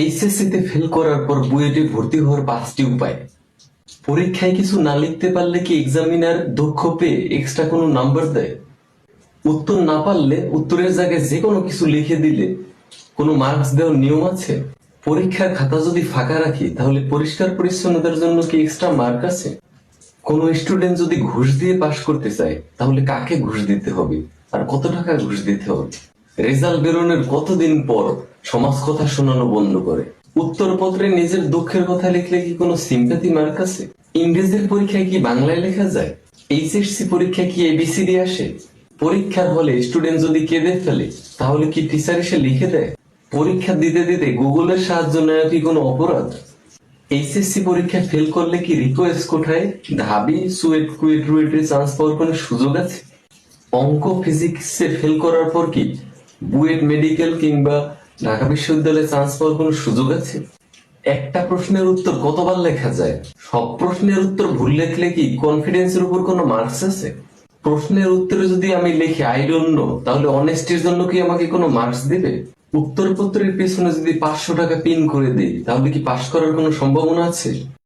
এইচএসসিতে fail করার পর বুয়েটে ভর্তি হওয়ার পাঁচটি উপায়। পরীক্ষায় কিছু না লিখতে পারলে কি এক্সামিনার দক্ষ পেয়ে এক্সট্রা কোনো নাম্বার দেয়? উত্তর না পারলে উত্তরের জায়গায় যে কোনো কিছু লিখে দিলে কোনো মার্কস দেওয়ার নিয়ম আছে? পরীক্ষার খাতা যদি ফাঁকা রাখি, তাহলে পরিষ্কার পরিচ্ছন্নতার জন্য কি এক্সট্রা মার্ক আছে? কোন স্টুডেন্ট যদি ঘুষ দিয়ে পাশ করতে চায়, তাহলে কাকে ঘুষ দিতে হবে? আর কত টাকা ঘুষ দিতে হবে? রেজাল্ট বেরোনোর কতদিন পর সমাজ কথা শোনানো বন্ধ করে? উত্তরপত্রে নিজের দুঃখের কথা লিখলে কি কোনো সিম্পাথি মার্ক আছে? ইংরেজির পরীক্ষায় কি বাংলায় লেখা যায়? এইচএসসি পরীক্ষায় কি এবিসিডি আসে? পরীক্ষার হলে স্টুডেন্ট যদি কেঁদে ফেলে, তাহলে কি টিচার এসে লিখে দেয়? পরীক্ষা দিতে দিতে গুগলের সাহায্য নেওয়া কি কোনো অপরাধ? এইচএসসি পরীক্ষা ফেল করলে কি রিকোয়েস্ট কোঠায় ঢাবি সুয়েট কুয়েট রুয়েটে চান্স পাওয়ার কোনো সুযোগ আছে? অঙ্ক ফিজিক্সে ফেল করার পর কি বুয়েট মেডিকেল কিংবা ঢাকা বিশ্ববিদ্যালয়ে চান্স পাওয়ার কোনো সুযোগ আছে? একটা প্রশ্নের উত্তর কতবার লেখা যায়? সব প্রশ্নের উত্তর ভুল লেখলে কি কনফিডেন্সের উপর কোনো মার্কস আছে? প্রশ্নের উত্তরে যদি আমি লিখি আই ডোন্ট নো তাহলে অনেস্টির জন্য কি আমাকে কোনো মার্কস দিবে? উত্তরপত্রের পেছনে যদি পাঁচশো টাকা পিন করে দিই, তাহলে কি পাশ করার কোনো সম্ভাবনা আছে?